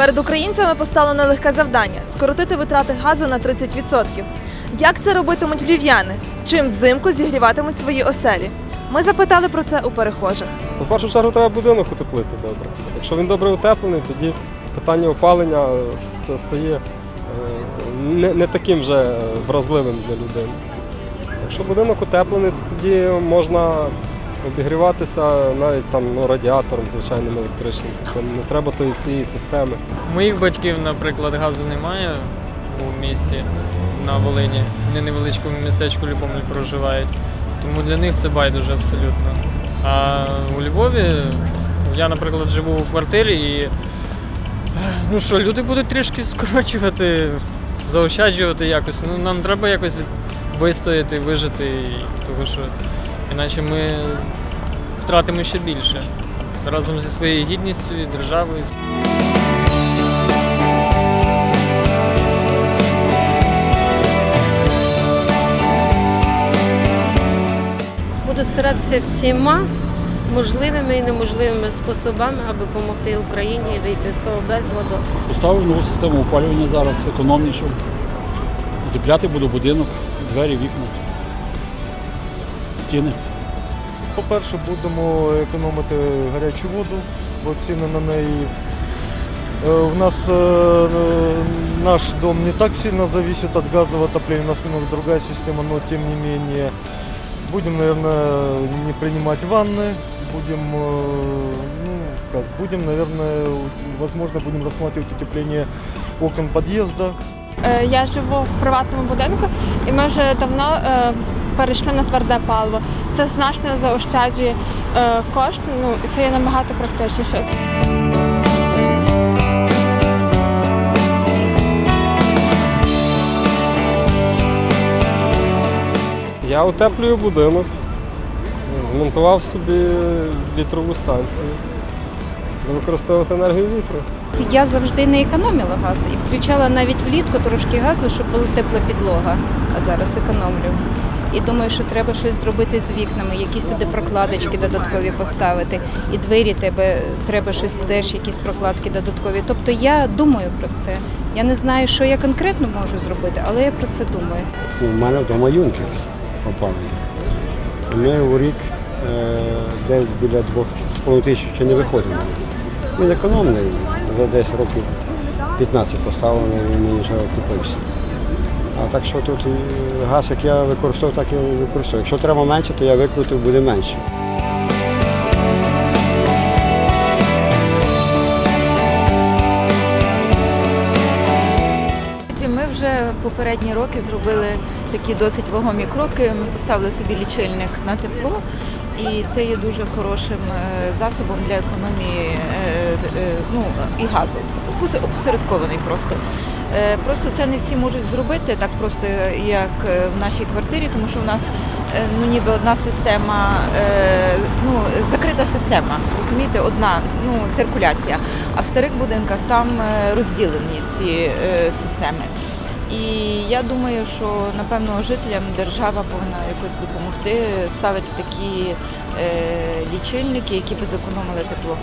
Перед українцями постало нелегке завдання скоротити витрати газу на 30%. Як це робитимуть львів'яни? Чим взимку зігріватимуть свої оселі? Ми запитали про це у перехожих. В першу чергу треба будинок утеплити добре. Якщо він добре утеплений, тоді питання опалення стає е, не, не таким вже вразливим для людини. Якщо будинок утеплений, то тоді можна обігріватися навіть там ну, радіатором звичайним електричним. Не треба тої всієї системи. Моїх батьків, наприклад, газу немає у місті на Волині. Вони невеличкому містечку Любомль проживають. Тому для них це байдуже абсолютно. А у Львові я, наприклад, живу у квартирі і ну що, люди будуть трішки скорочувати, заощаджувати якось. Ну, нам треба якось вистояти, вижити, тому що іначе ми втратимо ще більше разом зі своєю гідністю і державою. Буду старатися всіма можливими і неможливими способами, аби допомогти Україні вийти з того безладу. Поставив нову систему опалювання зараз, економнішу. Утепляти буду будинок, двері, вікна, стіни. По-перше, будемо економити гарячу воду, бо ціни на неї. Е, У нас е, е, наш дом не так сильно зависит от газового отопления, у нас немного другая система, но тем не менее будем, наверное, не принимать ванны, будем, э, ну, как, будем, наверное, у- возможно, будем рассматривать утепление окон подъезда. Е, Я живу в приватному будинку, і ми вже давно е, перейшли на тверде паливо. Це значно заощаджує е, кошти, ну і це є набагато практичніше. Я утеплюю будинок, змонтував собі вітрову станцію, використовувати енергію вітру. Я завжди не економила газ і включала навіть влітку трошки газу, щоб була тепла підлога, а зараз економлю. І думаю, що треба щось зробити з вікнами, якісь туди прокладочки додаткові поставити. І двері тебе треба щось теж, якісь прокладки додаткові. Тобто я думаю про це. Я не знаю, що я конкретно можу зробити, але я про це думаю. У мене вдома юнкер опалення. Ми у рік е, десь біля 2,5 тисяч не виходимо. Він економний, вже десь років 15 поставлений, він мені вже окупився. А так що тут газ, як я використовую, так і використовую. Якщо треба менше, то я викрутив, буде менше. Ми вже попередні роки зробили такі досить вагомі кроки. Ми поставили собі лічильник на тепло, і це є дуже хорошим е, засобом для економії е, е, ну, і газу. Опосередкований просто. Е, Просто це не всі можуть зробити так просто, як е, в нашій квартирі, тому що в нас е, ну, ніби одна система, ну, закрита система, розумієте, одна ну, циркуляція. А в старих будинках там розділені ці системи. І я думаю, що напевно жителям держава повинна якось допомогти ставити такі лічильники, які б зекономили тепло.